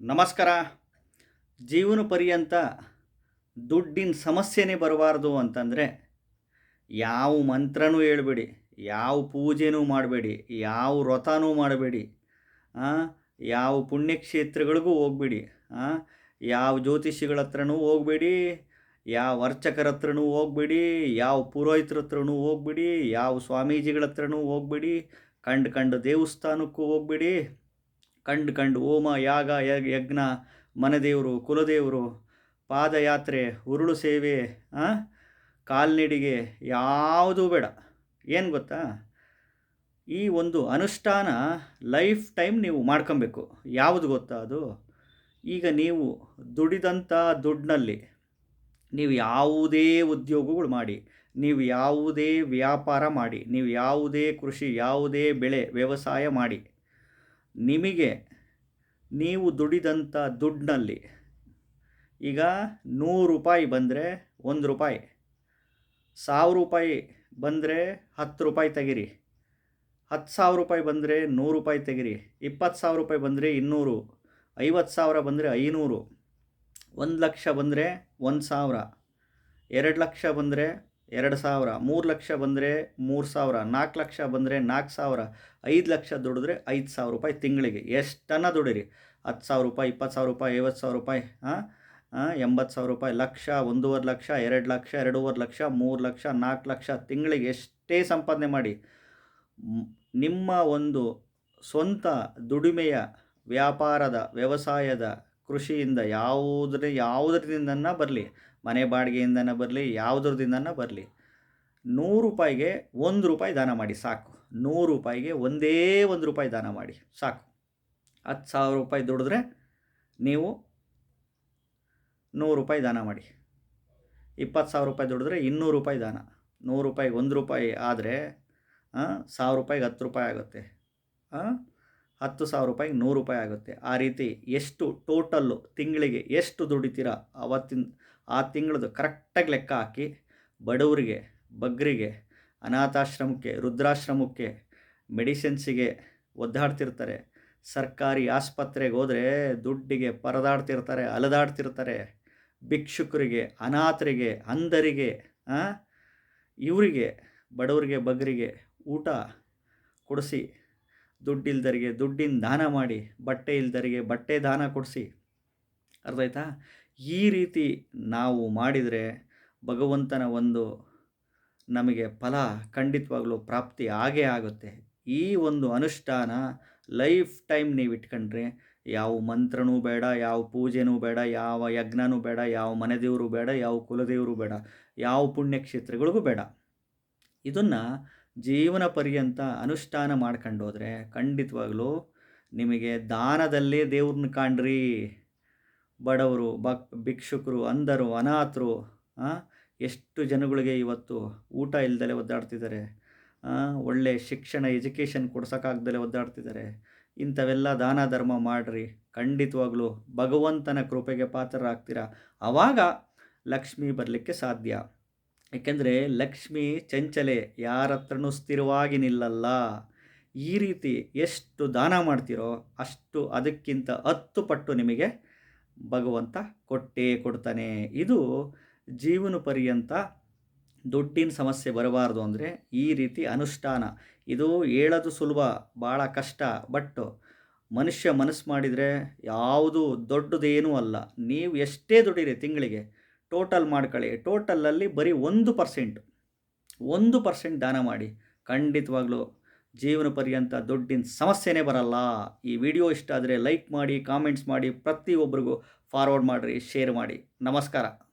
ನಮಸ್ಕಾರ. ಜೀವನ ಪರ್ಯಂತ ದುಡ್ಡಿನ ಸಮಸ್ಯೆನೇ ಬರಬಾರ್ದು ಅಂತಂದರೆ ಯಾವ ಮಂತ್ರನೂ ಹೇಳ್ಬೇಡಿ, ಯಾವ ಪೂಜೆನೂ ಮಾಡಬೇಡಿ, ಯಾವ ವ್ರತನೂ ಮಾಡಬೇಡಿ ಯಾವ ಪುಣ್ಯಕ್ಷೇತ್ರಗಳಿಗೂ ಹೋಗಬೇಡಿ ಯಾವ ಜ್ಯೋತಿಷಿಗಳ ಹತ್ರನೂ ಹೋಗಬೇಡಿ, ಯಾವ ಅರ್ಚಕರ ಹತ್ರನೂ ಹೋಗಬೇಡಿ, ಯಾವ ಪುರೋಹಿತರ ಹತ್ರನೂ ಹೋಗಬೇಡಿ, ಯಾವ ಸ್ವಾಮೀಜಿಗಳ ಹತ್ರನೂ ಹೋಗಬೇಡಿ, ಕಂಡು ಕಂಡು ದೇವಸ್ಥಾನಕ್ಕೂ ಹೋಗ್ಬೇಡಿ. ಕಂಡು ಕಂಡು ಓಮ ಯಾಗ ಯಜ್ಞ ಮನದೇವರು ಕುಲದೇವರು ಪಾದಯಾತ್ರೆ ಉರುಳು ಸೇವೆ ಕಾಲ್ನಡಿಗೆ ಯಾವುದೂ ಬೇಡ. ಏನು ಗೊತ್ತಾ? ಈ ಒಂದು ಅನುಷ್ಠಾನ ಲೈಫ್ ಟೈಮ್ ನೀವು ಮಾಡ್ಕೊಬೇಕು. ಯಾವುದು ಗೊತ್ತಾ ಅದು? ಈಗ ನೀವು ದುಡಿದಂಥ ದುಡ್ಡಿನಲ್ಲಿ ನೀವು ಯಾವುದೇ ಉದ್ಯೋಗಗಳು ಮಾಡಿ, ನೀವು ಯಾವುದೇ ವ್ಯಾಪಾರ ಮಾಡಿ, ನೀವು ಯಾವುದೇ ಕೃಷಿ, ಯಾವುದೇ ಬೆಳೆ, ವ್ಯವಸಾಯ ಮಾಡಿ ನಿಮಗೆ ನೀವು ದುಡಿದಂಥ ದುಡ್ಡಿನಲ್ಲಿ ಈಗ ನೂರು ರೂಪಾಯಿ ಬಂದರೆ ಒಂದು ರೂಪಾಯಿ, ಸಾವಿರ ರೂಪಾಯಿ ಬಂದರೆ ಹತ್ತು ರೂಪಾಯಿ ತೆಗಿರಿ, ಹತ್ತು ಸಾವಿರ ರೂಪಾಯಿ ಬಂದರೆ ನೂರು ರೂಪಾಯಿ ತೆಗಿರಿ, ಇಪ್ಪತ್ತು ಸಾವಿರ ರೂಪಾಯಿ ಬಂದರೆ ಇನ್ನೂರು, ಐವತ್ತು ಸಾವಿರ ಬಂದರೆ ಐನೂರು, ಒಂದು ಲಕ್ಷ ಬಂದರೆ ಒಂದು ಸಾವಿರ, ಎರಡು ಲಕ್ಷ ಬಂದರೆ ಎರಡು ಸಾವಿರ, ಮೂರು ಲಕ್ಷ ಬಂದರೆ ಮೂರು ಸಾವಿರ, ನಾಲ್ಕು ಲಕ್ಷ ಬಂದರೆ ನಾಲ್ಕು ಸಾವಿರ, ಐದು ಲಕ್ಷ ದುಡಿದ್ರೆ ಐದು ಸಾವಿರ ರೂಪಾಯಿ ತಿಂಗಳಿಗೆ. ಎಷ್ಟನ್ನ ದುಡಿರಿ? ಹತ್ತು ಸಾವಿರ ರೂಪಾಯಿ, ಇಪ್ಪತ್ತು ಸಾವಿರ ರೂಪಾಯಿ, ಐವತ್ತು ಸಾವಿರ ರೂಪಾಯಿ ಹಾಂ ಎಂಬತ್ತು ಸಾವಿರ ರೂಪಾಯಿ, ಲಕ್ಷ, ಒಂದೂವರೆ ಲಕ್ಷ, ಎರಡು ಲಕ್ಷ, ಎರಡೂವರೆ ಲಕ್ಷ, ಮೂರು ಲಕ್ಷ, ನಾಲ್ಕು ಲಕ್ಷ ತಿಂಗಳಿಗೆ ಎಷ್ಟೇ ಸಂಪಾದನೆ ಮಾಡಿ ನಿಮ್ಮ ಒಂದು ಸ್ವಂತ ದುಡಿಮೆಯ ವ್ಯಾಪಾರದ, ವ್ಯವಸಾಯದ ಕೃಷಿಯಿಂದ ಯಾವುದ್ರ ಯಾವುದರಿಂದನ ಬರಲಿ, ಮನೆ ಬಾಡಿಗೆಯಿಂದನೇ ಬರಲಿ, ಯಾವುದ್ರದಿಂದನ ಬರಲಿ, ನೂರು ರೂಪಾಯಿಗೆ ಒಂದು ರೂಪಾಯಿ ದಾನ ಮಾಡಿ ಸಾಕು. ನೂರು ರೂಪಾಯಿಗೆ ಒಂದೇ ಒಂದು ರೂಪಾಯಿ ದಾನ ಮಾಡಿ ಸಾಕು. ಹತ್ತು ಸಾವಿರ ರೂಪಾಯಿ ದುಡಿದ್ರೆ ನೀವು ನೂರು ರೂಪಾಯಿ ದಾನ ಮಾಡಿ. ಇಪ್ಪತ್ತು ಸಾವಿರ ರೂಪಾಯಿ ದುಡಿದ್ರೆ ಇನ್ನೂರು ರೂಪಾಯಿ ದಾನ. ನೂರು ರೂಪಾಯಿಗೆ ಒಂದು ರೂಪಾಯಿ ಆದರೆ ಸಾವಿರ ರೂಪಾಯಿಗೆ ಹತ್ತು ರೂಪಾಯಿ ಆಗುತ್ತೆ. ಹತ್ತು ಸಾವಿರ ರೂಪಾಯಿಗೆ ನೂರು ರೂಪಾಯಿ ಆಗುತ್ತೆ. ಆ ರೀತಿ ಎಷ್ಟು ಟೋಟಲ್ಲು ತಿಂಗಳಿಗೆ ಎಷ್ಟು ದುಡಿತೀರ ಅವತ್ತಿನ, ಆ ತಿಂಗಳದು ಕರೆಕ್ಟಾಗಿ ಲೆಕ್ಕ ಹಾಕಿ ಬಡವರಿಗೆ, ಬಗ್ರಿಗೆ, ಅನಾಥಾಶ್ರಮಕ್ಕೆ ರುದ್ರಾಶ್ರಮಕ್ಕೆ ಮೆಡಿಸಿನ್ಸಿಗೆ ಒದ್ದಾಡ್ತಿರ್ತಾರೆ. ಸರ್ಕಾರಿ ಆಸ್ಪತ್ರೆಗೆ ಹೋದರೆ ದುಡ್ಡಿಗೆ ಪರದಾಡ್ತಿರ್ತಾರೆ, ಅಲದಾಡ್ತಿರ್ತಾರೆ. ಭಿಕ್ಷುಕರಿಗೆ, ಅನಾಥರಿಗೆ, ಅಂಧರಿಗೆ ಇವರಿಗೆ, ಬಡವರಿಗೆ, ಬಗ್ರಿಗೆ ಊಟ ಕೊಡಿಸಿ ದುಡ್ಡಿಲ್ದರಿಗೆ ದುಡ್ಡಿನ ದಾನ ಮಾಡಿ, ಬಟ್ಟೆ ಇಲ್ದರಿಗೆ ಬಟ್ಟೆ ದಾನ ಕೊಡಿಸಿ. ಅರ್ಥ ಆಯ್ತಾ? ಈ ರೀತಿ ನಾವು ಮಾಡಿದರೆ ಭಗವಂತನ ಒಂದು ನಮಗೆ ಫಲ ಖಂಡಿತವಾಗ್ಲೂ ಪ್ರಾಪ್ತಿ ಆಗೇ ಆಗುತ್ತೆ. ಈ ಒಂದು ಅನುಷ್ಠಾನ ಲೈಫ್ ಟೈಮ್ ನೀವು ಇಟ್ಕೊಂಡ್ರೆ ಯಾವ ಮಂತ್ರನೂ ಬೇಡ, ಯಾವ ಪೂಜೆನೂ ಬೇಡ, ಯಾವ ಯಜ್ಞನೂ ಬೇಡ, ಯಾವ ಮನೆ ದೇವರು ಬೇಡ, ಯಾವ ಕುಲದೇವರು ಬೇಡ, ಯಾವ ಪುಣ್ಯಕ್ಷೇತ್ರಗಳಿಗೂ ಬೇಡ. ಇದನ್ನು ಜೀವನ ಪರ್ಯಂತ ಅನುಷ್ಠಾನ ಮಾಡ್ಕೊಂಡೋದ್ರೆ ಖಂಡಿತವಾಗ್ಲೂ ನಿಮಗೆ ದಾನದಲ್ಲೇ ದೇವ್ರನ್ನ ಕಾಣ್ರಿ. ಬಡವರು, ಭಕ್, ಭಿಕ್ಷುಕರು, ಅಂಧರು, ಅನಾಥರು ಎಷ್ಟು ಜನಗಳಿಗೆ ಇವತ್ತು ಊಟ ಇಲ್ಲದಲೆ ಒದ್ದಾಡ್ತಿದ್ದಾರೆ. ಒಳ್ಳೆ ಶಿಕ್ಷಣ, ಎಜುಕೇಷನ್ ಕೊಡ್ಸೋಕ್ಕಾಗ್ದಲೇ ಒದ್ದಾಡ್ತಿದ್ದಾರೆ. ಇಂಥವೆಲ್ಲ ದಾನ, ಧರ್ಮ ಮಾಡಿರಿ. ಖಂಡಿತವಾಗ್ಲೂ ಭಗವಂತನ ಕೃಪೆಗೆ ಪಾತ್ರರಾಗ್ತೀರ. ಆವಾಗ ಲಕ್ಷ್ಮಿ ಬರಲಿಕ್ಕೆ ಸಾಧ್ಯ. ಏಕೆಂದರೆ ಲಕ್ಷ್ಮಿ ಚಂಚಲೆ ಯಾರ ಹತ್ರನೂ ಸ್ಥಿರವಾಗಿ ನಿಲ್ಲಲ್ಲ. ಈ ರೀತಿ ಎಷ್ಟು ದಾನ ಮಾಡ್ತೀರೋ ಅಷ್ಟು ಅದಕ್ಕಿಂತ ಹತ್ತು ಪಟ್ಟು ನಿಮಗೆ ಭಗವಂತ ಕೊಟ್ಟೇ ಕೊಡ್ತಾನೆ. ಇದು ಜೀವನ ಪರ್ಯಂತ ದುಡ್ಡಿನ ಸಮಸ್ಯೆ ಬರಬಾರ್ದು ಅಂದರೆ ಈ ರೀತಿ ಅನುಷ್ಠಾನ. ಇದು ಹೇಳೋದು ಸುಲಭ, ಭಾಳ ಕಷ್ಟ, ಬಟ್ ಮನುಷ್ಯ ಮನಸ್ಸು ಮಾಡಿದರೆ ಯಾವುದು ದೊಡ್ಡದೇನೂ ಅಲ್ಲ. ನೀವು ಎಷ್ಟೇ ದುಡಿರಿ ತಿಂಗಳಿಗೆ ಟೋಟಲ್ ಮಾಡ್ಕೊಳ್ಳಿ ಟೋಟಲಲ್ಲಿ ಬರೀ ಒಂದು ಪರ್ಸೆಂಟ್. ಒಂದು ಪರ್ಸೆಂಟ್ ದಾನ ಮಾಡಿ. ಖಂಡಿತವಾಗ್ಲೂ ಜೀವನ ಪರ್ಯಂತ ದುಡ್ಡಿನ ಸಮಸ್ಯೆನೇ ಬರಲ್ಲ. ಈ ವಿಡಿಯೋ ಇಷ್ಟ ಆದರೆ ಲೈಕ್ ಮಾಡಿ, ಕಾಮೆಂಟ್ಸ್ ಮಾಡಿ ಪ್ರತಿಯೊಬ್ಬರಿಗೂ ಫಾರ್ವರ್ಡ್ ಮಾಡಿರಿ ಶೇರ್ ಮಾಡಿ. ನಮಸ್ಕಾರ.